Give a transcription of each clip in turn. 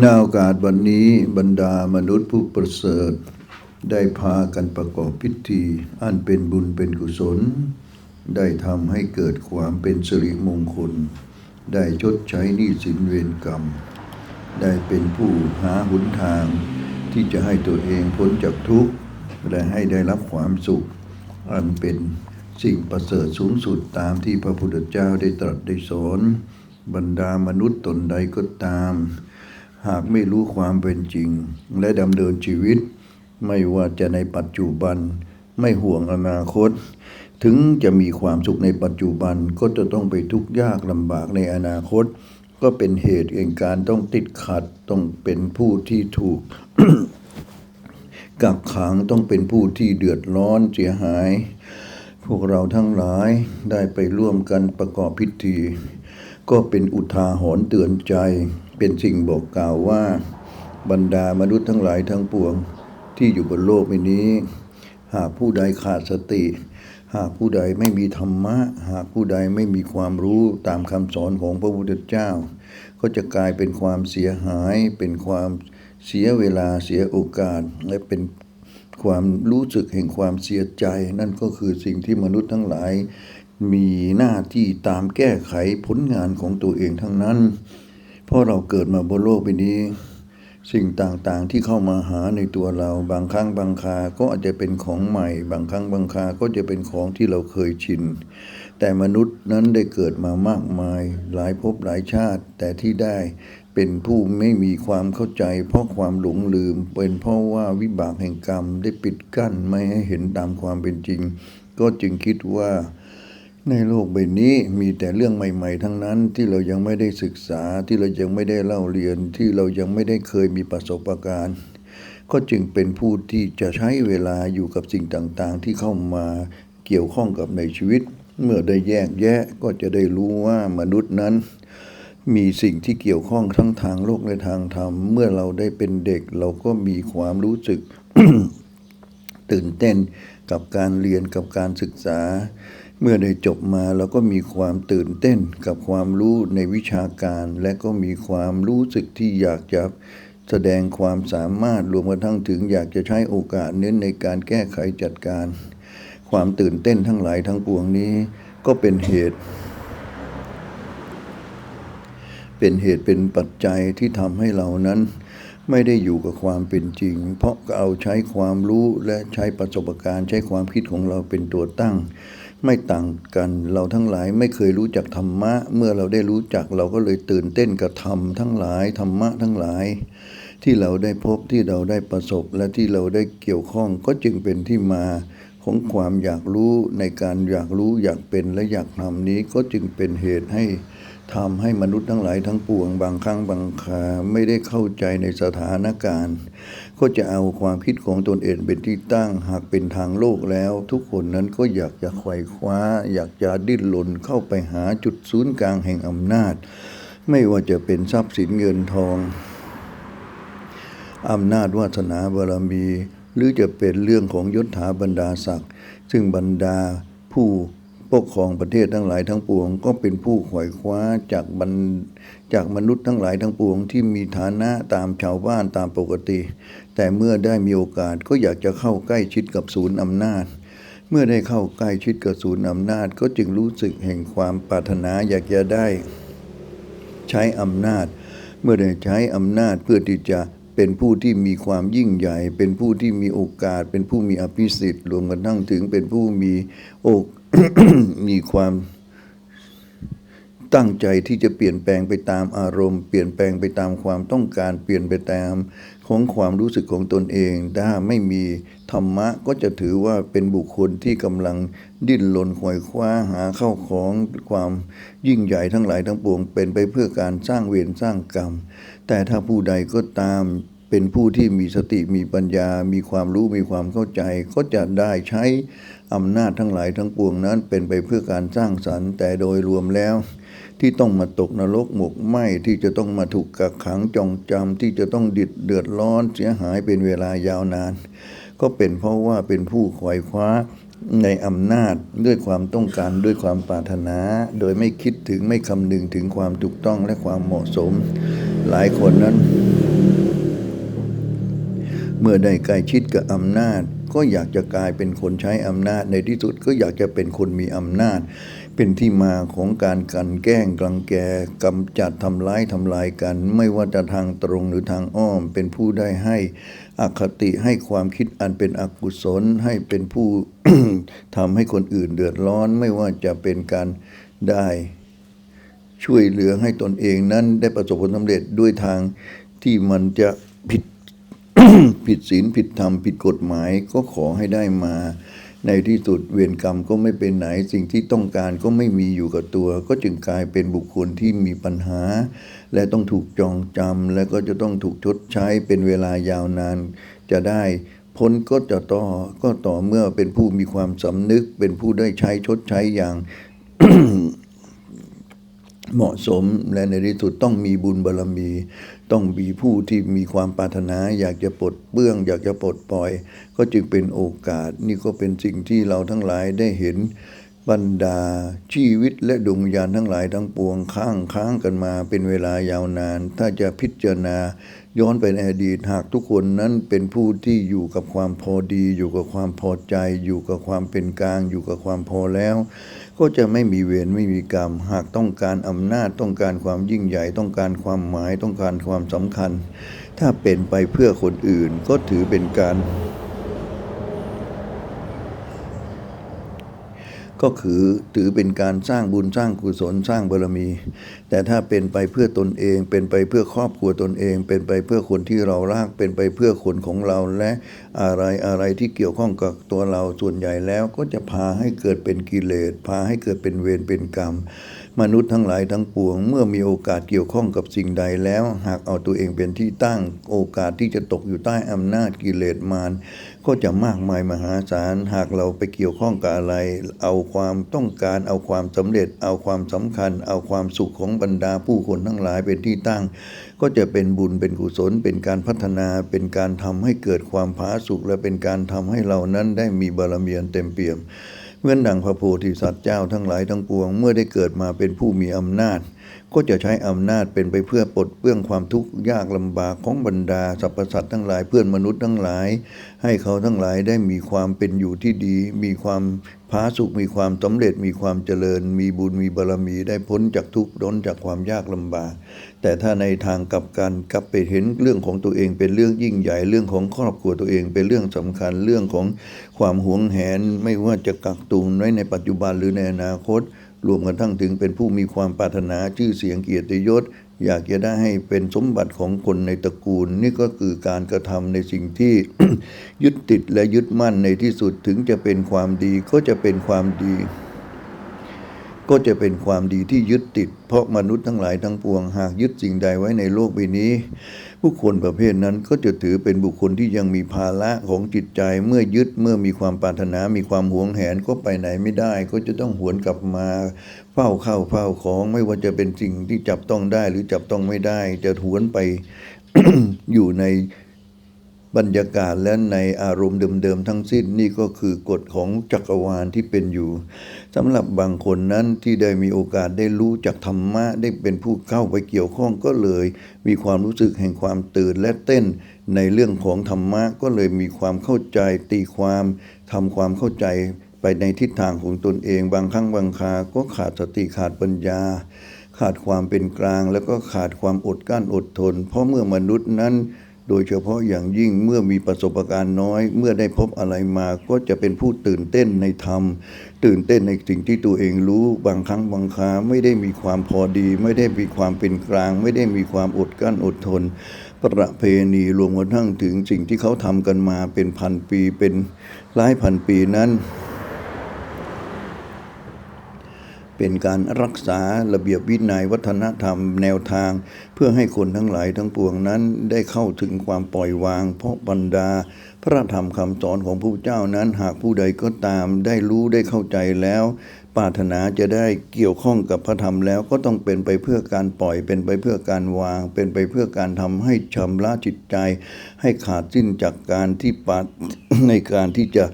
นาโอกาสวันนี้บรรดามนุษย์ผู้ประเสริฐ ได้พากันประกอบพิธีอันเป็นบุญเป็นกุศล ได้ทำให้เกิดความเป็นสิริมงคล ได้ชดใช้หนี้สินเวรกรรม ได้เป็นผู้หาหนทาง ที่จะให้ตัวเองพ้นจากทุกข์ และให้ได้รับความสุข อันเป็นสิ่งประเสริฐสูงสุดตามที่พระพุทธเจ้าได้ตรัสได้สอน บรรดามนุษย์ตนใดก็ตาม หากไม่รู้ความเป็นจริง และดำเนินชีวิต ไม่ว่าจะในปัจจุบัน ไม่ห่วงอนาคต ถึงจะมีความสุขในปัจจุบันก็จะต้องไปทุกข์ยากลำบากในอนาคต ก็เป็นเหตุแห่งการต้องติดขัดต้องเป็นผู้ที่ถูกกักขังต้องเป็นผู้ที่เดือดร้อนเสียหาย พวกเราทั้งหลายได้ไปร่วมกันประกอบพิธี ก็เป็นอุทาหรณ์เตือนใจ เป็นสิ่งบอกกล่าวว่า บรรดามนุษย์ทั้งหลายทั้งปวงที่อยู่บนโลกใบนี้ หากผู้ใดขาดสติ หากผู้ใดไม่มีธรรมะ หากผู้ใดไม่มีความรู้ตามคำสอนของพระพุทธเจ้า ก็จะกลายเป็นความเสียหาย เป็นความเสียเวลาเสียโอกาส และเป็นความรู้สึกแห่งความเสียใจ นั่นก็คือสิ่งที่มนุษย์ทั้งหลายมีหน้าที่ตามแก้ไขผลงานของตัวเองทั้งนั้น ราะเราเกิดมาบนโลกใบนี้ สิ่งต่างๆที่เข้ามาหาในตัวเรา บางครั้งบางคาก็อาจจะเป็นของใหม่ บางครั้งบางคาก็จะเป็นของที่เราเคยชิน แต่มนุษย์นั้นได้เกิดมามากมาย หลายภพหลายชาติ แต่ที่ได้เป็นผู้ไม่มีความเข้าใจ เพราะความหลงลืม เป็นเพราะว่าวิบากแห่งกรรมได้ปิดกั้นไม่ให้เห็นตามความเป็นจริง ก็จึงคิดว่า ในโลกใบนี้มีแต่เรื่องใหม่ ๆ ทั้งนั้นที่เรายังไม่ได้ศึกษาที่เรายังไม่ได้เล่าเรียนที่เรายังไม่ได้เคยมีประสบการณ์ ก็จึงเป็นผู้ที่จะใช้เวลาอยู่กับสิ่งต่างๆ ที่เข้ามาเกี่ยวข้องกับในชีวิต เมื่อได้แยกแยะก็จะได้รู้ว่ามนุษย์นั้น มีสิ่งที่เกี่ยวข้องทั้งทางโลกและทางธรรม เมื่อเราได้เป็นเด็กเราก็มีความรู้สึก ตื่นเต้นกับการเรียนกับการศึกษา เมื่อได้จบมาเราก็มีความตื่นเต้นกับความรู้ในวิชาการ และก็มีความรู้สึกที่อยากจะแสดงความสามารถรวมกระทั่งถึงอยากจะใช้โอกาสเน้นในการแก้ไขจัดการ ความตื่นเต้นทั้งหลายทั้งปวงนี้ก็เป็นเหตุ เป็นเหตุเป็นปัจจัยที่ทำให้เรานั้นไม่ได้อยู่กับความเป็นจริง เพราะเอาใช้ความรู้และใช้ประสบการณ์ ใช้ความคิดของเราเป็นตัวตั้ง ไม่ต่างกัน เราทั้งหลายไม่เคยรู้จักธรรมะ เมื่อเราได้รู้จักเราก็เลยตื่นเต้นกับธรรมทั้งหลายธรรมะทั้งหลาย ที่เราได้พบที่เราได้ประสบและที่เราได้เกี่ยวข้องก็จึงเป็นที่มาของความอยากรู้ในการอยากรู้อยากเป็นและอยากทำนี้ก็จึงเป็นเหตุให้ทำให้มนุษย์ทั้งหลายทั้งปวงบางครั้งบางคาไม่ได้เข้าใจในสถานการณ์ ก็จะเอาความคิดของตนเองเป็นที่ตั้งหากเป็นทางโลกแล้ว ทุกคนนั้นก็อยากจะไขว่คว้า อยากจะดิ้นรนเข้าไปหาจุดศูนย์กลางแห่งอำนาจ ไม่ว่าจะเป็นทรัพย์สินเงินทองอำนาจวาสนาบารมี หรือจะเป็นเรื่องของยศถาบรรดาศักดิ์ซึ่งบรรดาผู้ปกครองประเทศทั้งหลายทั้งปวง ก็เป็นผู้ขวายคว้าจากบรรจากมนุษย์ทั้งหลายทั้งปวง ที่มีฐานะตามชาวบ้านตามปกติ แต่เมื่อได้มีโอกาสก็อยากจะเข้าใกล้ชิดกับศูนย์อำนาจ เมื่อได้เข้าใกล้ชิดกับศูนย์อำนาจ ก็จึงรู้สึกแห่งความปรารถนาอยากจะได้ ใช้อำนาจ เมื่อได้ใช้อำนาจเพื่อที่จะเป็นผู้ที่มีความยิ่งใหญ่ เป็นผู้ที่มีโอกาส เป็นผู้มีอภิสิทธิ์รวมกันทั้งถึงเป็นผู้มีโอกมีความตั้งใจที่จะเปลี่ยนแปลงไปตามอารมณ์ เปลี่ยนแปลงไปตามความต้องการ เปลี่ยนไปตาม ของความรู้สึกของตนเอง ถ้าไม่มีธรรมะก็จะถือว่าเป็นบุคคลที่กำลังดิ้นรนขวายคว้าหาเข้าของความยิ่งใหญ่ทั้งหลายทั้งปวง เป็นไปเพื่อการสร้างเวรสร้างกรรม แต่ถ้าผู้ใดก็ตามเป็นผู้ที่มีสติมีปัญญา มีความรู้มีความเข้าใจ ก็จะได้ใช้อำนาจทั้งหลายทั้งปวงนั้นเป็นไปเพื่อการสร้างสรรค์ แต่โดยรวมแล้ว ที่ต้องมาตกนรกหมกไหมที่จะต้องมาถูกกักขังจองจำที่จะต้องดิดเดือดร้อนเสียหายเป็นเวลายาวนาน ก็เป็นเพราะว่าเป็นผู้ขวายคว้าในอำนาจด้วยความต้องการด้วยความปรารถนา โดยไม่คิดถึงไม่คำนึงถึงความถูกต้องและความเหมาะสม หลายคนนั้น เมื่อได้ใกล้ชิดกับอำนาจ ก็อยากจะกลายเป็นคนใช้อำนาจในที่สุดก็อยากจะเป็นคนมีอำนาจ เป็นที่มาของการกันแกล้งกลังแกกำจัดทำร้ายทำลายกัน ไม่ว่าจะทางตรงหรือทางอ้อม เป็นผู้ได้ให้อคติให้ความคิดอันเป็นอกุศลให้เป็นผู้ทำให้คนอื่นเดือดร้อน ไม่ว่าจะเป็นการได้ ช่วยเหลือให้ตนเองนั้นได้ประสบผลสำเร็จด้วยทางที่มันจะผิดผิดศีลผิดธรรมผิดกฎหมายก็ขอให้ได้มา ในที่สุดเวรกรรมก็ไม่เป็นไหนสิ่งที่ต้องการก็ไม่มีอยู่กับตัว ก็จึงกลายเป็นบุคคลที่มีปัญหา และต้องถูกจองจำและก็จะต้องถูกชดใช้เป็นเวลายาวนาน จะได้พ้นก็จะต่อก็ต่อเมื่อเป็นผู้มีความสำนึก เป็นผู้ได้ใช้ชดใช้อย่างเหมาะสมและในที่สุดต้องมีบุญบารรมี ต้องมีผู้ที่มีความปรารถนา อยากจะปลดเปื้อง อยากจะปลดปล่อย ก็จึงเป็นโอกาสนี่ก็เป็นสิ่งที่เราทั้งหลายได้เห็น บรรดาชีวิตและดวงวิญญาณทั้งหลายทั้งปวงข้างค้างกันมาเป็นเวลายาวนาน ถ้าจะพิจารณาย้อนไปในอดีตหากทุกคนนั้นเป็นผู้ที่อยู่กับความพอดี อยู่กับความพอใจ อยู่กับความเป็นกลาง อยู่กับความพอแล้ว ก็จะไม่มีเวรไม่มีกรรม หากต้องการอำนาจต้องการความยิ่งใหญ่ต้องการความหมายต้องการความสำคัญ ถ้าเป็นไปเพื่อคนอื่นก็ถือเป็นการ ก็คือถือเป็นการสร้างบุญสร้างกุศลสร้างบารมี แต่ถ้าเป็นไปเพื่อตนเอง เป็นไปเพื่อครอบครัวตนเอง เป็นไปเพื่อคนที่เรารักเป็นไปเพื่อคนของเราและอะไรอะไรที่เกี่ยวข้องกับตัวเราส่วนใหญ่แล้วก็จะพาให้เกิดเป็นกิเลสพาให้เกิดเป็นเวรเป็นกรรม มนุษย์ทั้งหลายทั้งปวง เมื่อมีโอกาสเกี่ยวข้องกับสิ่งใดแล้ว หากเอาตัวเองเป็นที่ตั้ง โอกาสที่จะตกอยู่ใต้อำนาจกิเลสมารก็จะมากมายมหาศาล หากเราไปเกี่ยวข้องกับอะไร เอาความต้องการ เอาความสำเร็จ เอาความสำคัญ เอาความสุขของบรรดาผู้คนทั้งหลายเป็นที่ตั้ง ก็จะเป็นบุญเป็นกุศล เป็นการพัฒนา เป็นการทำให้เกิดความผาสุกและเป็นการทำให้เรานั้นได้มีบารมีอันเต็มเปี่ยม เหมือนดังพระโพธิสัตว์เจ้าทั้งหลายทั้งปวง เมื่อได้เกิดมาเป็นผู้มีอำนาจ ก็จะใช้อำนาจเป็นไปเพื่อปลดเปลื้องความทุกข์ยากลำบากของบรรดาสรรพสัตว์ทั้งหลายเพื่อนมนุษย์ทั้งหลาย ให้เขาทั้งหลายได้มีความเป็นอยู่ที่ดี มีความผาสุกมีความสำเร็จมีความเจริญ มีบุญมีบารมีได้พ้นจากทุกข์ร้นจากความยากลำบาก แต่ถ้าในทางกลับกันกลับไปเห็นเรื่องของตัวเองเป็นเรื่องยิ่งใหญ่เรื่องของครอบครัวตัวเองเป็นเรื่องสำคัญเรื่องของความหวงแหน ไม่ว่าจะกักตุนไว้ในปัจจุบันหรือในอนาคต รวมกันทั้งถึงเป็นผู้มีความปรารถนาชื่อเสียงเกียรติยศ อยากจะได้ให้เป็นสมบัติของคนในตระกูล นี่ก็คือการกระทำในสิ่งที่ยึดติดและยึดมั่นในที่สุดถึงจะเป็นความดีก็จะเป็นความดี ก็จะเป็นความดีที่ยึดติด เพราะมนุษย์ทั้งหลายทั้งปวงหากยึดสิ่งใดไว้ในโลกใบนี้ ผู้คนประเภทนั้นก็จะถือเป็นบุคคลที่ยังมีภาระของจิตใจเมื่อยึดเมื่อมีความปรารถนา มีความหวงแหนก็ไปไหนไม่ได้ ก็จะต้องหวนกลับมาเฝ้าเข้าเฝ้าของไม่ว่าจะเป็นสิ่งที่จับต้องได้หรือจับต้องไม่ได้ จะหวนไปอยู่ในบรรยากาศและในอารมณ์เดิมๆทั้งสิ้นนี่ก็คือกฎของจักรวาลที่เป็นอยู่ สำหรับบางคนนั้นที่ได้มีโอกาสได้รู้จักธรรมะได้เป็นผู้เข้าไปเกี่ยวข้องก็เลย มีความรู้สึกแห่งความตื่นและเต้น ในเรื่องของธรรมะก็เลยมีความเข้าใจตีความทำความเข้าใจไปในทิศทางของตนเองบางครั้งบางคราก็ขาดสติขาดปัญญา ขาดความเป็นกลาง แล้วก็ขาดความอดกั้นอดทน เพราะเมื่อมนุษย์นั้น โดยเฉพาะอย่างยิ่งเมื่อมีประสบการณ์น้อย เมื่อได้พบอะไรมาก็จะเป็นผู้ตื่นเต้นในธรรม ตื่นเต้นในสิ่งที่ตัวเองรู้บางครั้งบางคราไม่ได้มีความพอดี ไม่ได้มีความเป็นกลาง ไม่ได้มีความอดกั้นอดทน ประเพณีรวมกระทั่งถึงสิ่งที่เขาทำกันมาเป็นพันปีเป็นหลายพันปีนั้น เป็นการรักษาระเบียบวินัยวัฒนธรรมแนวทาง เพื่อให้คนทั้งหลายทั้งปวงนั้นได้เข้าถึงความปล่อยวาง เพราะบรรดา พระธรรมคำสอนของผู้เจ้านั้นหากผู้ใดก็ตามได้รู้ได้เข้าใจแล้วปรารถนาจะได้เกี่ยวข้องกับพระธรรมแล้วก็ต้องเป็นไปเพื่อการปล่อยเป็นไปเพื่อการวาง เป็นไปเพื่อการทำให้ชำระจิตใจ ให้ขาดสิ้นจากการที่ปาในการที่จะ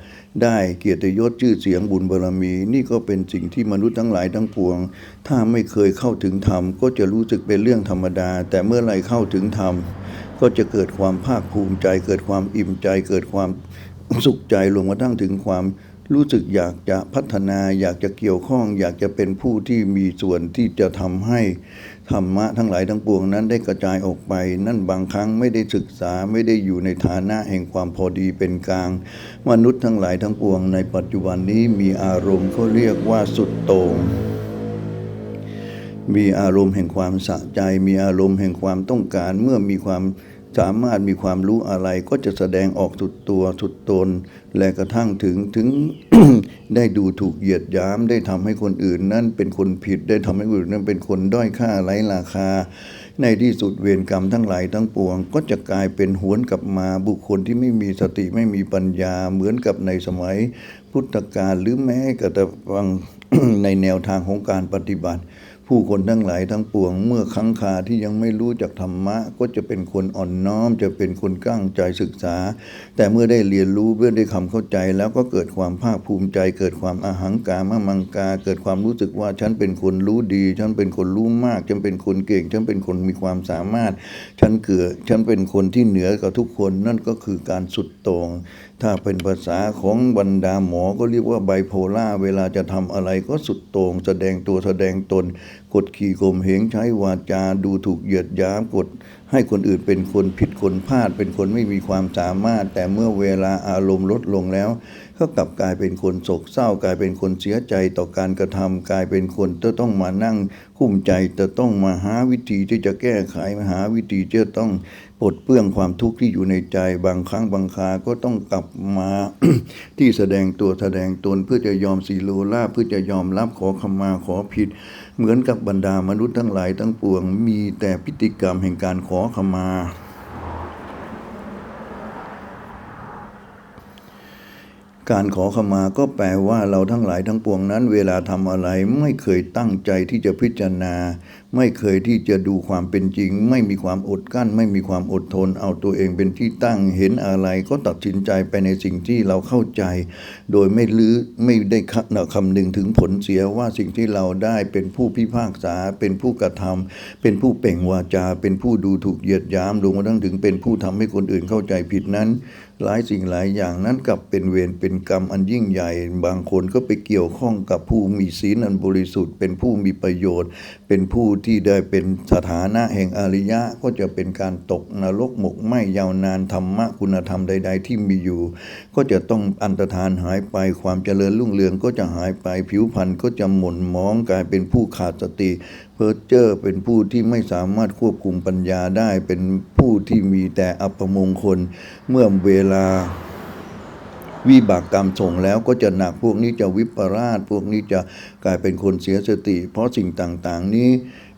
ได้เกียรติยศชื่อเสียงบุญบารมี นี่ก็เป็นสิ่งที่มนุษย์ทั้งหลายทั้งปวง ถ้าไม่เคยเข้าถึงธรรม ก็จะรู้สึกเป็นเรื่องธรรมดา แต่เมื่อไหรเข้าถึงธรรม ก็จะเกิดความภาคภูมิใจ เกิดความอิ่มใจ เกิดความสุขใจรวมกระทั่งถึงความรู้สึกอยากจะพัฒนาอยากจะเกี่ยวข้อง อยากจะเป็นผู้ที่มีส่วนที่จะทำให้ ธรรมะทั้งหลายทั้งปวงนั้นได้กระจายออกไป นั่นบางครั้งไม่ได้ศึกษาไม่ได้อยู่ในฐานะแห่งความพอดีเป็นกลาง มนุษย์ทั้งหลายทั้งปวง ในปัจจุบันนี้มีอารมณ์เขาเรียกว่าสุดโต่งมีอารมณ์แห่งความสะใจ มีอารมณ์แห่งความต้องการเมื่อมีความ สามารถมีความรู้อะไรก็จะแสดงออกสุดตัวสุดตน และกระทั่งถึงถึงได้ดูถูกเหยียดยามได้ทำให้คนอื่น นั่นเป็นคนผิดได้ทำให้คนอื่นนั้นเป็นคนด้อยค่าไร้ราคา ในที่สุดเวรกรรมทั้งหลายทั้งปวง ก็จะกลายเป็นหวนกลับมาบุคคลที่ไม่มีสติไม่มีปัญญาเหมือนกับในสมัยพุทธกาลหรือแม้กระทั่งในแนวทางของการปฏิบัติ ผู้คนทั้งหลายทั้งปวง เมื่อครั้งคาที่ยังไม่รู้จักธรรมะ ก็จะเป็นคนอ่อนน้อม จะเป็นคนกั้งใจศึกษา แต่เมื่อได้เรียนรู้เมื่อได้คำเข้าใจ แล้วก็เกิดความภาคภูมิใจ เกิดความอาหังการมมังกา เกิดความรู้สึกว่าฉันเป็นคนรู้ดี ฉันเป็นคนรู้มาก ฉันเป็นคนเก่ง ฉันเป็นคนมีความสามารถ ฉันเกิดฉันเป็นคนที่เหนือกว่าทุกคนนั่นก็คือการสุดโต่ง ถ้าเป็นภาษาของบรรดาหมอก็เรียกว่าไบโพล่าเวลาจะทำอะไรก็สุดโต่งแสดงตัวแสดงตน กดขี่ข่มเหงใช้วาจาดูถูกเหยียดหยามกด ให้คนอื่นเป็นคนผิดคนพลาด เป็นคนไม่มีความสามารถ แต่เมื่อเวลาอารมณ์ลดลงแล้ว ก็กลับกลายเป็นคนโศกเศร้า กลายเป็นคนเสียใจต่อการกระทำกลายเป็นคนจะต้องมานั่งคุ้มใจจะต้องมาหาวิธีที่จะแก้ไขมาหาวิธีจะต้อง ปลดเปลื้องความทุกข์ที่อยู่ในใจบางครั้งบางคาก็ต้องกลับมาที่แสดงตัวแสดงตนเพื่อจะยอมสีโลลาเพื่อจะยอมรับขอขมาขอผิด เหมือนกับบรรดามนุษย์ทั้งหลายทั้งปวง มีแต่พิธีกรรมแห่งการขอขมาการขอขมาก็แปลว่าเราทั้งหลายทั้งปวงนั้น เวลาทำอะไรไม่เคยตั้งใจที่จะพิจารณา ไม่เคยที่จะดูความเป็นจริง ไม่มีความอดกลั้น ไม่มีความอดทน เอาตัวเองเป็นที่ตั้งเห็นอะไรก็ตัดสินใจไปในสิ่งที่เราเข้าใจ โดยไม่ลือไม่ได้คำนึงถึงผลเสียว่าสิ่งที่เราได้เป็นผู้พิพากษา เป็นผู้กระทำเป็นผู้เป่งวาจา เป็นผู้ดูถูกเหยียดยามรวมกระทั่งถึงเป็นผู้ทำให้คนอื่นเข้าใจผิดนั้น หลายสิ่งหลายอย่างนั้นกลับเป็นเวรเป็นกรรมอันยิ่งใหญ่ บางคนก็ไปเกี่ยวข้องกับผู้มีศีลอันบริสุทธิ์ เป็นผู้มีประโยชน์ เป็นผู้ที่ได้เป็นสถานะแห่งอริยะก็จะเป็นการตกนรกหมกไหมยาวนานธรรมะคุณธรรมใด ๆ ที่มีอยู่ ก็จะต้องอันตรธานหายไปความเจริญรุ่งเรืองก็จะหายไปผิวพรรณก็จะหม่นมองกลายเป็นผู้ขาดสติ เพ้อเจ้อเป็นผู้ที่ไม่สามารถควบคุมปัญญาได้เป็นผู้ที่มีแต่อัปมงคล เมื่อเวลาวิบากกรรมส่งแล้วก็จะหนักพวกนี้จะวิปราช พวกนี้จะกลายเป็นคนเสียสติ เพราะสิ่งต่างๆ นี้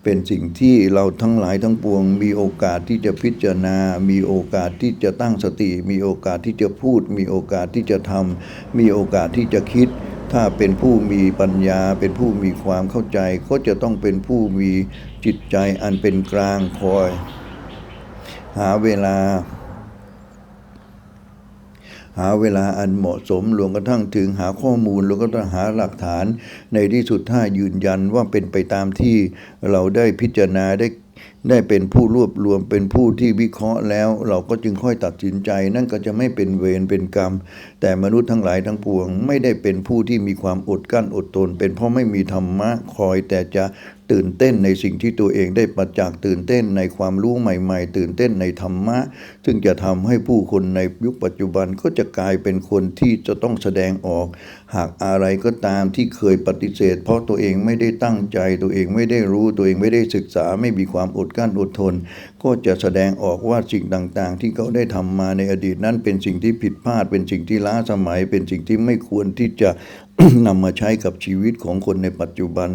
เป็นสิ่งที่เราทั้งหลายทั้งปวง มีโอกาสที่จะพิจารณา มีโอกาสที่จะตั้งสติ มีโอกาสที่จะพูด มีโอกาสที่จะทำมีโอกาสที่จะคิด ถ้าเป็นผู้มีปัญญาเป็นผู้มีความเข้าใจ ก็จะต้องเป็นผู้มีจิตใจอันเป็นกลางคอย หาเวลา หาเวลาอันเหมาะสมรวมกระทั่งถึงหาข้อมูลแล้วก็ต้องหาหลักฐาน ในที่สุดถ้ายืนยันว่าเป็นไปตามที่เราได้พิจารณาได้ ได้เป็นผู้รวบรวมเป็นผู้ที่วิเคราะห์แล้ว เราก็จึงค่อยตัดสินใจ นั่นก็จะไม่เป็นเวรเป็นกรรม แต่มนุษย์ทั้งหลายทั้งปวง ไม่ได้เป็นผู้ที่มีความอดกั้นอดทนเป็นเพราะไม่มีธรรมะคอยแต่จะ ตื่นเต้นในสิ่งที่ตัวเองได้ประจักษ์ตื่นเต้นในความรู้ใหม่ ๆ ตื่นเต้นในธรรมะ ซึ่งจะทำให้ผู้คนในยุคปัจจุบันก็จะกลายเป็นคนที่จะต้องแสดงออก หากอะไรก็ตามที่เคยปฏิเสธ เพราะตัวเองไม่ได้ตั้งใจ ตัวเองไม่ได้รู้ตัวเองไม่ได้ศึกษาไม่มีความอดกลั้นอดทน ก็จะแสดงออกว่าสิ่งต่างๆ ที่เขาได้ทำมาในอดีตนั้นเป็นสิ่งที่ผิดพลาดเป็นสิ่งที่ล้าสมัยเป็นสิ่งที่ไม่ควรที่จะ นำมาใช้กับชีวิตของคนในปัจจุบัน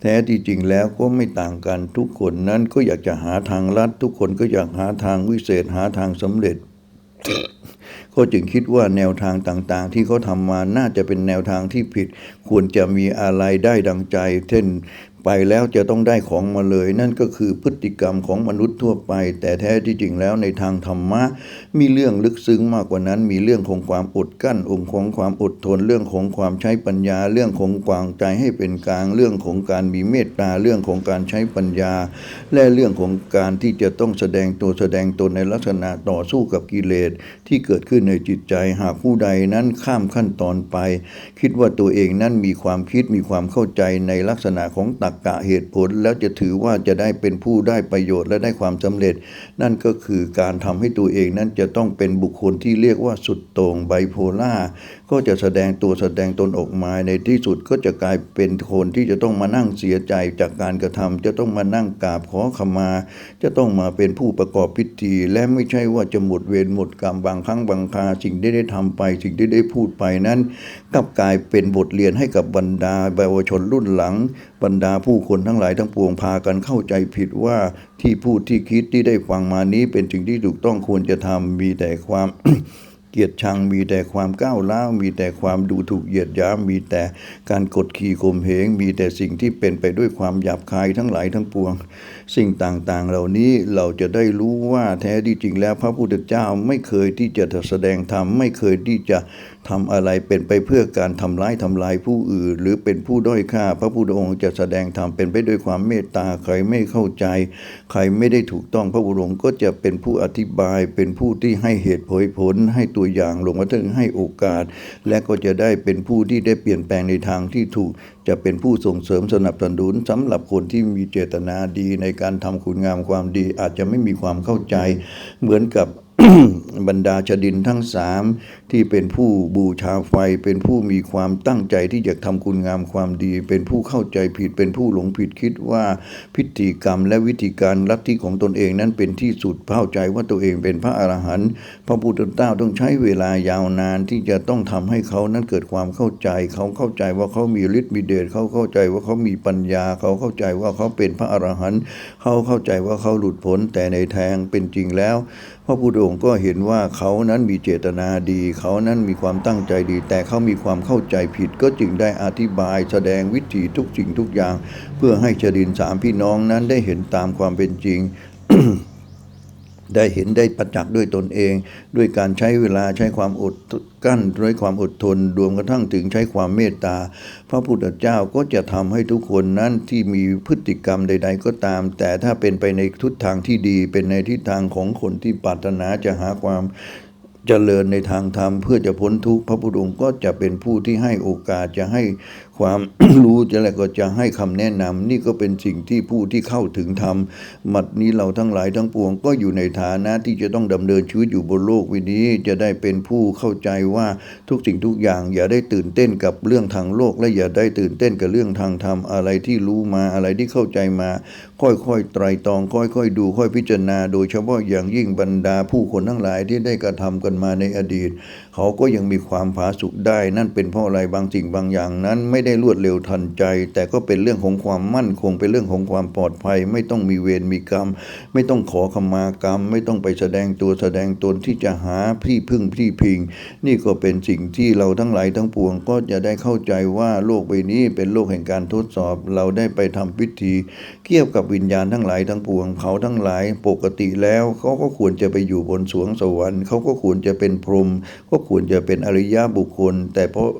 แท้ที่จริงแล้วก็ไม่ต่างกันทุกคนนั้นก็อยากจะหาทางลัด ทุกคนก็อยากหาทางวิเศษหาทางสำเร็จ ก็จึงคิดว่าแนวทางต่างๆ ที่เขาทำมาน่าจะเป็นแนวทางที่ผิด ควรจะมีอะไรได้ดังใจ เช่น ไปแล้วจะต้องได้ของมาเลย นั่นก็คือพฤติกรรมของมนุษย์ทั่วไป แต่แท้ที่จริงแล้วในทางธรรมะ มีเรื่องลึกซึ้งมากกว่านั้น มีเรื่องของความอดกั้นองค์ของความอดทนเรื่องของความใช้ปัญญา เรื่องของวางใจให้เป็นกลางเรื่องของการมีเมตตาเรื่องของการใช้ปัญญา และเรื่องของการที่จะต้องแสดงตัวแสดงตนในลักษณะต่อสู้กับกิเลสที่เกิดขึ้นในจิตใจหากผู้ใดนั้นข้ามขั้นตอนไป คิดว่าตัวเองนั้นมีความคิดมีความเข้าใจในลักษณะของตรกกะเหตุผล แล้วจะถือว่าจะได้เป็นผู้ได้ประโยชน์และได้ความสำเร็จ นั่นก็คือการทำให้ตัวเองนั้นจะต้องเป็นบุคคลที่เรียกว่าสุดโต่งไบโพล่า ก็จะแสดงตัวแสดงตนออกมาในที่สุดก็จะกลายเป็นคนที่จะต้องมานั่งเสียใจจากการกระทำจะต้องมานั่งกราบขอขมา จะต้องมาเป็นผู้ประกอบพิธี และไม่ใช่ว่าจะหมดเวรหมดกรรมบางครั้งบางคาสิ่งที่ได้ทำไป สิ่งที่ได้พูดไปนั้นกลับกลายเป็นบทเรียนให้กับบรรดาเยาวชนรุ่นหลัง บรรดาผู้คนทั้งหลายทั้งปวงพากันเข้าใจผิดว่าที่พูดที่คิดที่ได้ฟังมานี้เป็นสิ่งที่ถูกต้องควรจะทำมีแต่ความ เกียดชังมีแต่ความก้าวร้าวมีแต่ความดูถูกเหยียดหยามมีแต่การกดขี่ข่มเหง มีแต่สิ่งที่เป็นไปด้วยความหยาบคายทั้งหลายทั้งปวง สิ่งต่างๆ เหล่านี้เราจะได้รู้ว่าแท้ที่จริงแล้วพระพุทธเจ้าไม่เคยที่จะแสดงธรรมไม่เคยที่จะ ทำอะไรเป็นไปเพื่อการทำร้ายทำลายผู้อื่น หรือเป็นผู้ด้อยค่า พระพุทธองค์จะแสดงธรรมเป็นไปด้วยความเมตตาใครไม่เข้าใจ ใครไม่ได้ถูกต้องพระพุทธองค์ก็จะเป็นผู้อธิบาย เป็นผู้ที่ให้เหตุผลผล ให้ตัวอย่างลงมาถึงให้โอกาส และก็จะได้เป็นผู้ที่ได้เปลี่ยนแปลงในทางที่ถูก จะเป็นผู้ส่งเสริมสนับสนุนสำหรับคนที่มีเจตนาดีในการทำคุณงามความดีอาจจะไม่มีความเข้าใจ เหมือนกับบรรดาชดินทั้งสาม ที่เป็นผู้บูชาไฟ เป็นผู้มีความตั้งใจที่จะทำคุณงามความดี เป็นผู้เข้าใจผิด เป็นผู้หลงผิดคิดว่าพิธีกรรมและวิธีการลัทธิของตนเองนั้นเป็นที่สุดเข้าใจว่าตัวเองเป็นพระอรหันต์พระพุทธเจ้าต้องใช้เวลายาวนานที่จะต้องทำให้เขานั้นเกิดความเข้าใจ เขาเข้าใจว่าเขามีฤทธิ์มีเดชเขาเข้าใจว่าเขามีปัญญา เขาเข้าใจว่าเขาเป็นพระอรหันต์เขาเข้าใจว่าเขาหลุดพ้นแต่ในแทงเป็นจริงแล้ว พระพุทธองค์ก็เห็นว่าเขานั้นมีเจตนาดีเขานั้นมีความตั้งใจดี แต่เขามีความเข้าใจผิดก็จึงได้อธิบายแสดงวิธีทุกสิ่งทุกอย่าง เพื่อให้ชดินสามพี่น้องนั้นได้เห็นตามความเป็นจริงได้เห็นได้ประจักษ์ด้วยตนเอง ด้วยการใช้เวลาใช้ความอดกั้นด้วยความอดทนรวมกระทั่งถึงใช้ความเมตตา พระพุทธเจ้าก็จะทำให้ทุกคนนั้นที่มีพฤติกรรมใด ๆ ก็ตาม แต่ถ้าเป็นไปในทุกทางที่ดีเป็นในทิศทางของคนที่ปรารถนาจะหาความ เจริญในทางธรรมเพื่อจะพ้นทุกข์พระพุทธองค์ก็จะเป็นผู้ที่ให้โอกาสจะให้ความรู้จะแล้วก็จะให้คำแนะนำนี่ก็เป็นสิ่งที่ผู้ที่เข้าถึงธรรมมัดนี้เราทั้งหลายทั้งปวงก็อยู่ในฐานะที่จะต้องดำเนินชีวิตอยู่บนโลกวินี้จะได้เป็นผู้เข้าใจว่าทุกสิ่งทุกอย่าง อย่าได้ตื่นเต้นกับเรื่องทางโลก และอย่าได้ตื่นเต้นกับเรื่องทางธรรมอะไรที่รู้มาอะไรที่เข้าใจมา ค่อยๆไตรตรอง ค่อยๆดูค่อยพิจารณา โดยเฉพาะอย่างยิ่งบรรดาผู้คนทั้งหลายที่ได้กระทำกันมาในอดีตเขาก็ยังมีความผาสุกได้ นั่นเป็นเพราะอะไรบางสิ่งบางอย่างนั้น ไม่ได้รวดเร็วทันใจ แต่ก็เป็นเรื่องของความมั่นคงเป็นเรื่องของความปลอดภัย ไม่ต้องมีเวรมีกรรม ไม่ต้องขอขมากรรม ไม่ต้องไปแสดงตัวแสดงตนที่จะหาที่พึ่งที่พิง นี่ก็เป็นสิ่งที่เราทั้งหลายทั้งปวงก็จะได้เข้าใจว่าโลกใบนี้เป็นโลกแห่งการทดสอบ เราได้ไปทำพิธีเกี่ยวกับวิญญาณทั้งหลายทั้งปวงเขาทั้งหลายปกติแล้วเขาก็ควรจะไปอยู่บนสวงสวรรค์เขาก็ควรจะเป็นพรหมก็ควรจะเป็นอริยบุคคล แต่เพราะ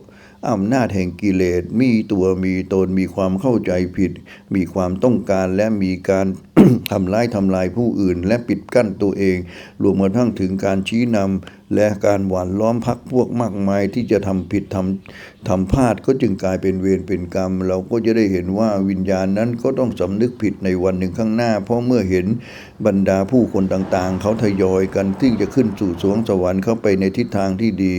อำนาจแห่งกิเลสมีตัวมีตนมีความเข้าใจผิด มีความต้องการและมีการทำร้ายทำลายผู้อื่น และปิดกั้นตัวเอง รวมกระทั่งถึงการชี้นำและการหว่านล้อมพักพวกมากมายที่จะทำผิดทำ ทำพลาดก็จึงกลายเป็นเวรเป็นกรรม เราก็จะได้เห็นว่าวิญญาณนั้นก็ต้องสำนึกผิดในวันหนึ่งข้างหน้า เพราะเมื่อเห็นบรรดาผู้คนต่างๆ เขาทยอยกันที่จะขึ้นสู่สวงสวรรค์เข้าไปในทิศทางที่ดี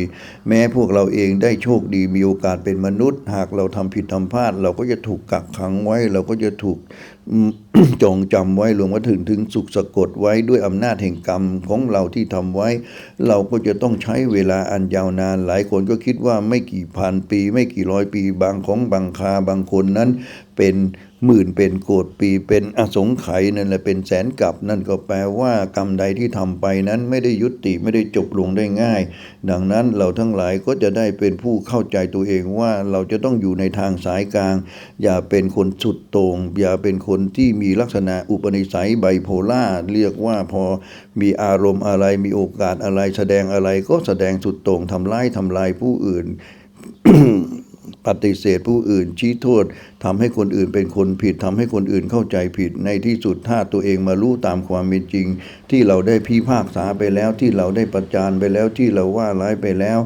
แม้พวกเราเองได้โชคดีมีโอกาสเป็นมนุษย์ หากเราทำผิดทำพลาด เราก็จะถูกกักขังไว้ เราก็จะถูกจองจำไว้รวมว่าถึงถึงสุขสะกดไว้ด้วยอำนาจแห่งกรรมของเราที่ทำไว้ เราก็จะต้องใช้เวลาอันยาวนานหลายคนก็คิดว่าไม่กี่พันปีี ไม่กี่ร้อยปี บางของบางคาบางคนนั้น เป็นหมื่นเป็นโกดปี เป็นอสงไขยนั่นแหละเป็นแสนกับนั่นก็แปลว่ากรรมใดที่ทำไปนั้นไม่ได้ยุติไม่ได้จบลงได้ง่าย ดังนั้นเราทั้งหลายก็จะได้เป็นผู้เข้าใจตัวเองว่าเราจะต้องอยู่ในทางสายกลาง อย่าเป็นคนสุดโต่งอย่าเป็นคนที่มีลักษณะอุปนิสัยไบโพล่าเรียกว่าพอมีอารมณ์อะไรมีโอกาสอะไรแสดงอะไรก็แสดงสุดโต่งทำร้ายทำลายผู้อื่น ปฏิเสธผู้อื่นชี้โทษ ทำให้คนอื่นเป็นคนผิดทำให้คนอื่นเข้าใจผิด ในที่สุดถ้าตัวเองมารู้ตามความเป็นจริง ที่เราได้พิพากษาไปแล้วที่เราได้ประจานไปแล้วที่เราว่าร้ายไปแล้ว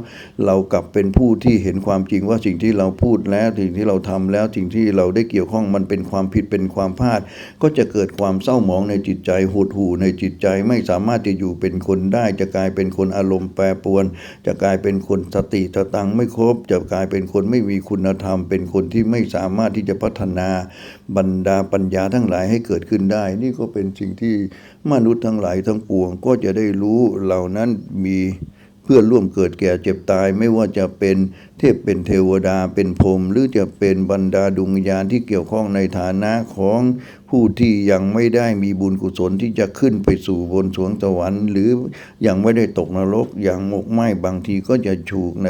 เรากลับเป็นผู้ที่เห็นความจริงว่าสิ่งที่เราพูดแล้วสิ่งที่เราทำแล้วสิ่งที่เราได้เกี่ยวข้องมันเป็นความผิดเป็นความพลาด ก็จะเกิดความเศร้าหมองในจิตใจหดหู่ในจิตใจไม่สามารถจะอยู่เป็นคนได้ จะกลายเป็นคนอารมณ์แปรปรวน จะกลายเป็นคนสติสตังไม่ครบ จะกลายเป็นคนไม่มีคุณธรรม เป็นคนที่ไม่สามารถที่จะพัฒนาบรรดาปัญญาทั้งหลายให้เกิดขึ้นได้ นี่ก็เป็นสิ่งที่มนุษย์ทั้งหลายทั้งปวง ก็จะได้รู้เหล่านั้นมีเพื่อนร่วมเกิดแก่เจ็บตาย ไม่ว่าจะเป็นเทพเป็นเทวดาเป็นพรมหรือจะเป็นบรรดาดวงวิญญาณที่เกี่ยวข้องในฐานะของผู้ที่ยังไม่ได้มีบุญกุศลที่จะขึ้นไปสู่บนสวงสวรรค์ หรือยังไม่ได้ตกนรกอย่างหมกไหมบางทีก็จะถูกใน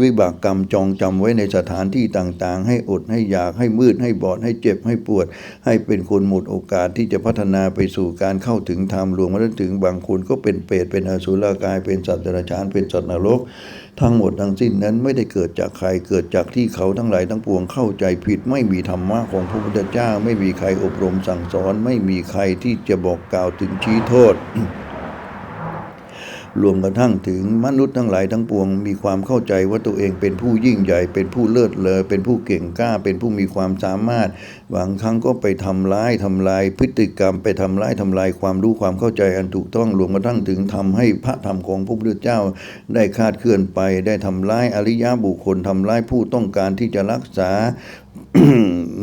วิบากกรรมจองจำไว้ในสถานที่ต่างๆ ให้อดให้อยากให้มืดให้บอดให้เจ็บให้ปวด ให้เป็นคนหมดโอกาสที่จะพัฒนาไปสู่การเข้าถึงธรรมรวมมาถึงบางคนก็เป็นเปรตเป็นอสุรกาย เป็นสัตว์เดรัจฉานเป็นสัตว์นรก ทั้งหมดทั้งสิ้นนั้นไม่ได้เกิดจากใครเกิดจากที่เขาทั้งหลายทั้งปวงเข้าใจผิด ไม่มีธรรมะของพระพุทธเจ้า ไม่มีใครอบรมสั่งสอน ไม่มีใครที่จะบอกกล่าวถึงชี้โทษ รวมกระทั่งถึงมนุษย์ทั้งหลายทั้งปวง มีความเข้าใจว่าตัวเองเป็นผู้ยิ่งใหญ่ เป็นผู้เลิศเลอเป็นผู้เก่งกล้า เป็นผู้มีความสามารถบางครั้งก็ไปทำร้ายทำลายพฤติกรรม ไปทำร้ายทำลายความรู้ความเข้าใจอันถูกต้องรวมกระทั่งถึงทำให้พระธรรมของพระพุทธเจ้า ได้คาดเคลื่อนไป ได้ทำร้ายอริยบุคคลทำร้ายผู้ต้องการที่จะรักษา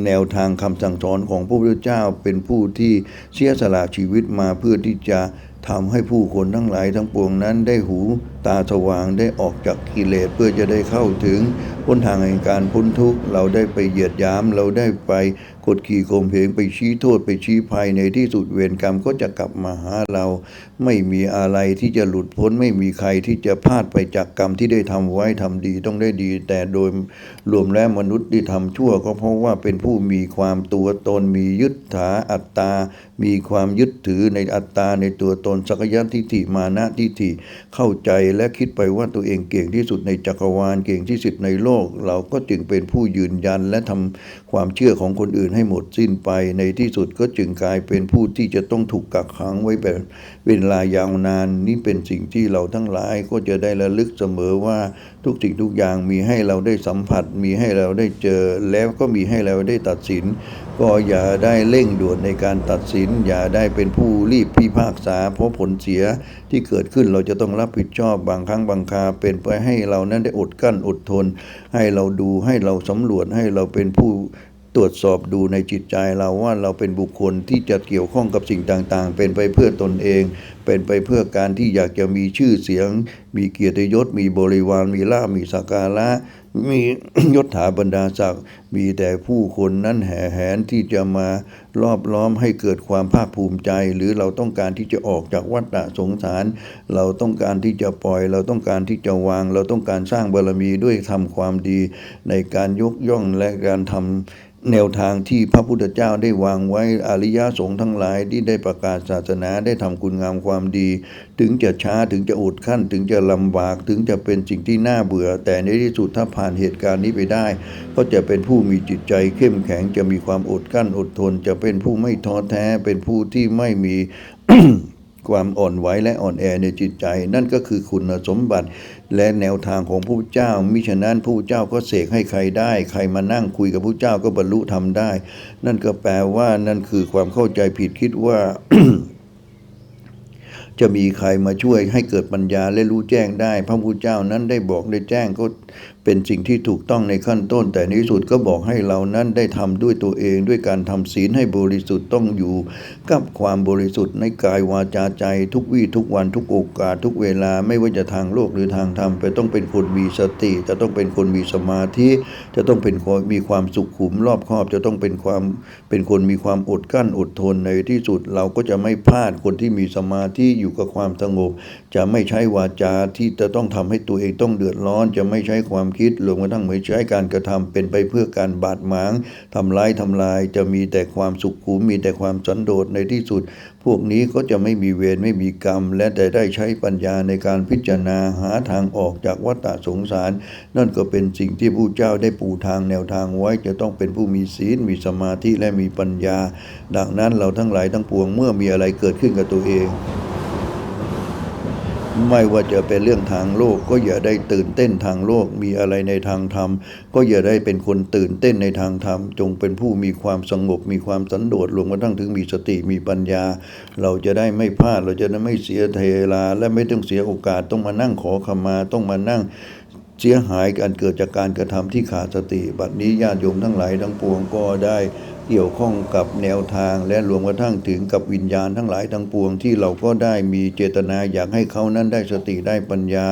แนวทางคำสั่งสอนของพระพุทธเจ้าเป็นผู้ที่เสียสละชีวิตมาเพื่อที่จะ ทำให้ผู้คนทั้งหลายทั้งปวงนั้นได้หูตาสว่างได้ออกจากกิเลสเพื่อจะได้เข้าถึงพ้นทางแห่งการพ้นทุกข์เราได้ไปเหยียดยามเราได้ไปกดขี่ข่มเหงไปชี้โทษไปชี้ภัยในที่สุดเวรกรรมก็จะกลับมาหาเรา ไม่มีอะไรที่จะหลุดพ้น ไม่มีใครที่จะพลาดไปจากกรรมที่ได้ทำไว้ทำดีต้องได้ดี แต่โดยรวมแล้วมนุษย์ที่ทำชั่ว ก็เพราะว่าเป็นผู้มีความตัวตนมียึดถาอัตตา มีความยึดถือในอัตตาในตัวตนสักยะทิฏฐิมานะทิฏฐิเข้าใจและคิดไปว่าตัวเองเก่งที่สุดในจักรวาลเก่งที่สุดในโลก เราก็จึงเป็นผู้ยืนยันและทำความเชื่อของคนอื่นให้ให้หมดสิ้นไปในที่สุดก็จึงกลายเป็นผู้ที่จะต้องถูกกักขังไว้แบบเวลายาวนาน นี่เป็นสิ่งที่เราทั้งหลายก็จะได้ระลึกเสมอว่าทุกสิ่งทุกอย่างมีให้เราได้สัมผัส มีให้เราได้เจอ แล้วก็มีให้เราได้ตัดสิน ก็อย่าได้เร่งด่วนในการตัดสิน อย่าได้เป็นผู้รีบพิพากษา เพราะผลเสียที่เกิดขึ้นเราจะต้องรับผิดชอบบางครั้งบางคาเป็นไปให้เรานั้นได้อดกั้นอดทน ให้เราดูให้เราสำรวจให้เราเป็นผู้ รวจสอบดูในจิตใจเราว่าเราเป็นบุคคลที่จะเกี่ยวข้องกับสิ่งต่างๆ เป็นไปเพื่อตนเอง เป็นไปเพื่อการที่อยากจะมีชื่อเสียง มีเกียรติยศ มีบริวาร มีลาภมีสักการะ มียศถาบรรดาศักดิ์ มีแต่ผู้คนนั้นแห่แหนที่จะมารอบล้อมให้เกิดความภาคภูมิใจ หรือเราต้องการที่จะออกจากวัฏฏะสงสาร เราต้องการที่จะปล่อย เราต้องการที่จะวาง เราต้องการสร้างบารมีด้วยทำความดี ในการยกย่องและการทำ แนวทางที่พระพุทธเจ้าได้วางไว้อริยสงฆ์ทั้งหลายที่ได้ประกาศศาสนาได้ทำคุณงามความดี ถึงจะช้าถึงจะอดขั้น ถึงจะลำบากถึงจะเป็นสิ่งที่น่าเบื่อ แต่ในที่สุดถ้าผ่านเหตุการณ์นี้ไปได้ ก็จะเป็นผู้มีจิตใจเข้มแข็งจะมีความอดกั้นอดทน จะเป็นผู้ไม่ท้อแท้ เป็นผู้ที่ไม่มีความอ่อนไหวและอ่อนแอในจิตใจ นั่นก็คือคุณสมบัติ และแนวทางของผู้เจ้า มิฉะนั้นผู้เจ้าก็เสกให้ใครได้ ใครมานั่งคุยกับผู้เจ้าก็บรรลุทำได้ นั่นก็แปลว่านั่นคือความเข้าใจผิดคิดว่า จะมีใครมาช่วยให้เกิดปัญญาและรู้แจ้งได้ พระพุทธเจ้านั้นได้บอกได้แจ้งก็ เป็นสิ่งที่ถูกต้องในขั้นต้น แต่ในที่สุดก็บอกให้เรานั้นได้ทำด้วยตัวเองด้วยการทำศีลให้บริสุทธิ์ต้องอยู่ กับความบริสุทธิ์ในกายวาจาใจทุกวี่ทุกวันทุกโอกาสทุกเวลาไม่ว่าจะทางโลกหรือทางธรรมไปต้องเป็นคนมีสติ จะต้องเป็นคนมีสมาธิจะต้องเป็นคนมีความสุขขุมรอบคอบ จะต้องเป็นความเป็นคนมีความอดกลั้นอดทนในที่สุดเราก็จะไม่พลาดคนที่มีสมาธิอยู่กับความสงบ จะไม่ใช้วาจาที่จะต้องทำให้ตัวเองต้องเดือดร้อน จะไม่ใช้ความคิดรวมกระทั่งไม่ใช้การกระทำเป็นไปเพื่อการบาดหมางทำร้ายทำลายจะมีแต่ความสุขขุมมีแต่ความสันโดษในที่สุด พวกนี้ก็จะไม่มีเวรไม่มีกรรม และแต่ได้ใช้ปัญญาในการพิจารณาหาทางออกจากวัฏสงสาร นั่นก็เป็นสิ่งที่ผู้เจ้าได้ปูทางแนวทางไว้จะต้องเป็นผู้มีศีลมีสมาธิและมีปัญญา ดังนั้นเราทั้งหลายทั้งปวงเมื่อมีอะไรเกิดขึ้นกับตัวเอง ไม่ว่าจะเป็นเรื่องทางโลก ก็อย่าได้ตื่นเต้นทางโลก มีอะไรในทางธรรม ก็อย่าได้เป็นคนตื่นเต้นในทางธรรม จงเป็นผู้มีความสงบ มีความสันโดษรวมกระทั่งถึงมีสติมีปัญญา เราจะได้ไม่พลาด เราจะได้ไม่เสียเวลา และไม่ต้องเสียโอกาสต้องมานั่งขอขมาต้องมานั่งเสียหายการเกิดจากการกระทำที่ขาดสติ บัดนี้ญาติโยมทั้งหลายทั้งปวงก็ได้ เกี่ยวข้องกับแนวทางและรวมกระทั่งถึงกับวิญญาณทั้งหลายทั้งปวงที่เราก็ได้มีเจตนาอยากให้เขานั้นได้สติได้ปัญญา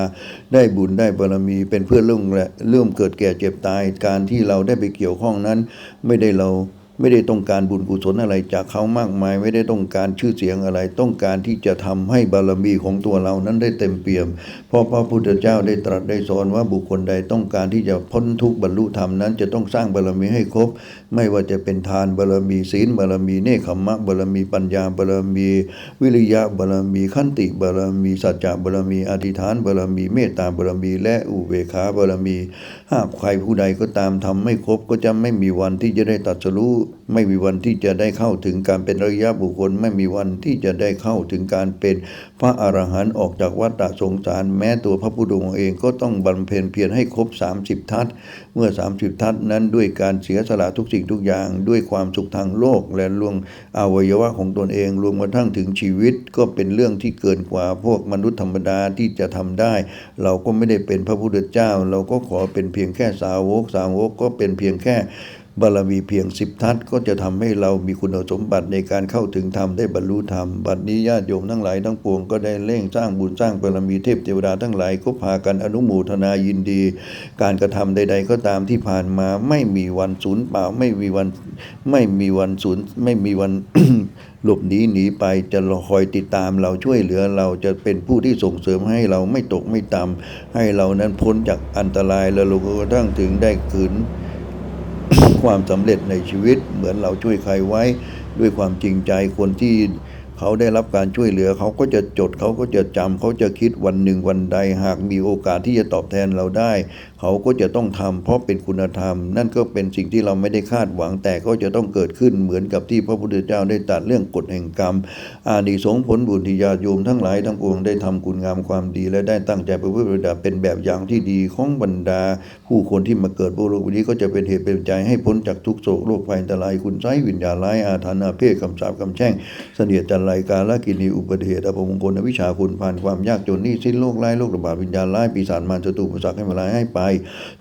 ได้บุญได้บารมี เป็นเพื่อเรื่องและเรื่องเกิดแก่เจ็บตายการที่เราได้ไปเกี่ยวข้องนั้น ไม่ได้เรา ไม่ได้ต้องการบุญกุศลอะไรจากเขามากมาย ไม่ได้ต้องการชื่อเสียงอะไร ต้องการที่จะทำให้บารมีของตัวเรานั้นได้เต็มเปี่ยม เพราะพระพุทธเจ้าได้ตรัสได้สอนว่าบุคคลใดต้องการที่จะพ้นทุกข์บรรลุธรรมนั้น จะต้องสร้างบารมีให้ครบ ไม่ว่าจะเป็นทานบารมีศีลบารมีเนคขมะบารมีปัญญาบารมี วิริยะบารมีขันติบารมีสัจจะบารมีอธิษฐานบารมีเมตตาบารมี และอุเบกขาบารมี หากใครผู้ใดก็ตามทำไม่ครบก็จะไม่มีวันที่จะได้ตัดสู้ไม่มีวันที่จะได้เข้าถึงการเป็นริยะบุคคล ไม่มีวันที่จะได้เข้าถึงการเป็นพระอรหันต์ออกจากวัฏฏะสงสาร แม้ตัวพระพุทธองค์เองก็ต้องบำเพ็ญเพียรให้ครบ 30 ทัศเมื่อ 30 ทัศนั้นด้วยการเสียสละทุกสิ่งทุกอย่าง ด้วยความสุขทางโลกและลวงอวัยวะของตนเองรวมกระทั่งถึงชีวิตก็เป็นเรื่องที่เกินกว่าพวกมนุษย์ธรรมดาที่จะทำได้ เราก็ไม่ได้เป็นพระพุทธเจ้า เราก็ขอเป็นเพียงแค่สาวกสาวกก็เป็นเพียงแค่ บารมีเพียงสิบทัศก็จะทำให้เรามีคุณสมบัติในการเข้าถึงธรรมได้บรรลุธรรม บัดนี้ญาติโยมทั้งหลายทั้งปวงก็ได้เร่งสร้างบุญสร้างบารมีเทพเทวดาทั้งหลายก็พากันอนุโมทนายินดี การกระทำใด ๆ ก็ตามที่ผ่านมาไม่มีวันสูญเปล่าไม่มีวันไม่มีวันสูญไม่มีวันหลบหนีหนีไปจะคอยติดตามเราช่วยเหลือเราจะเป็นผู้ที่ส่งเสริมให้เราไม่ตกไม่ต่ำให้เรานั้นพ้นจากอันตรายแล้วเราก็กระทั่งถึงได้ขืน ความสำเร็จในชีวิต เหมือนเราช่วยใครไว้ด้วยความจริงใจคนที่เขาได้รับการช่วยเหลือ เขาก็จะจดเขาก็จะจำเขาจะคิดวันหนึ่งวันใด หากมีโอกาสที่จะตอบแทนเราได้ เขาก็จะต้องทำเพราะเป็นคุณธรรม นั่นก็เป็นสิ่งที่เราไม่ได้คาดหวังแต่ก็จะต้องเกิดขึ้นเหมือนกับที่พระพุทธเจ้าได้ตรัสเรื่องกฎแห่งกรรม อานิสงส์ผลบุญที่ญาติโยมทั้งหลายทั้งปวงได้ทำคุณงามความดี และได้ตั้งใจประพฤติปฏิบัติเป็นแบบอย่างที่ดีของบรรดา ผู้คนที่มาเกิดบนโลกนี้ก็จะเป็นเหตุเป็นใจให้พ้นจากทุกโศกโรคภัยอันตรายคุณไส้วิญญาณร้ายอาถรรพ์อาเพศคำสาปคำแช่งเสนียดจันไรกาลกินีอุบัติเหตุอภมงคลวิชาคุณผ่านความยากจนนี้สิ้นโรคร้ายโรคระบาดวิญญาณร้ายปีศาจมารศัตรูอุปสรรคให้มาลายให้ไป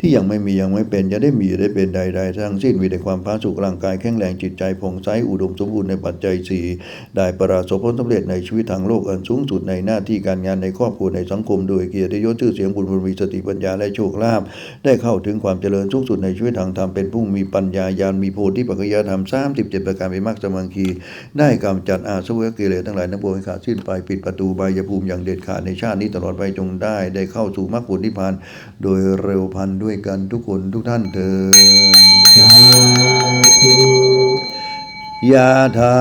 ที่ยังไม่มียังไม่เป็นจะได้มีจะได้เป็นใด ๆ ทั้งสิ้นมีแต่ความพาสุขร่างกายแข็งแรงจิตใจผ่องใสอุดมสมบูรณ์ในปัจจัยสี่ได้ประสบผลสำเร็จในชีวิตทางโลกอันสูงสุดในหน้าที่การงานในครอบครัวในสังคมโดยเกียรติยศชื่อเสียงบุญบารมีสติปัญญาและโชคลาภได้เข้าถึงความเจริญสูงสุดในชีวิตทางธรรมเป็นผู้มีปัญญาญาณมีโพธิปัจจยธรรม37ประการเป็นมรรคสมังคี ได้กำจัดอาสวะกิเลสทั้งหลายทั้งปวงขาดสิ้นไปปิดประตูบายภูมิอย่างเด็ดขาดในชาตินี้ตลอดไปจงได้ ได้เข้าสู่มรรคผลนิพพานโดยเร็วพลันด้วยกันทุกคนทุกท่านเถิดสาธุยาธา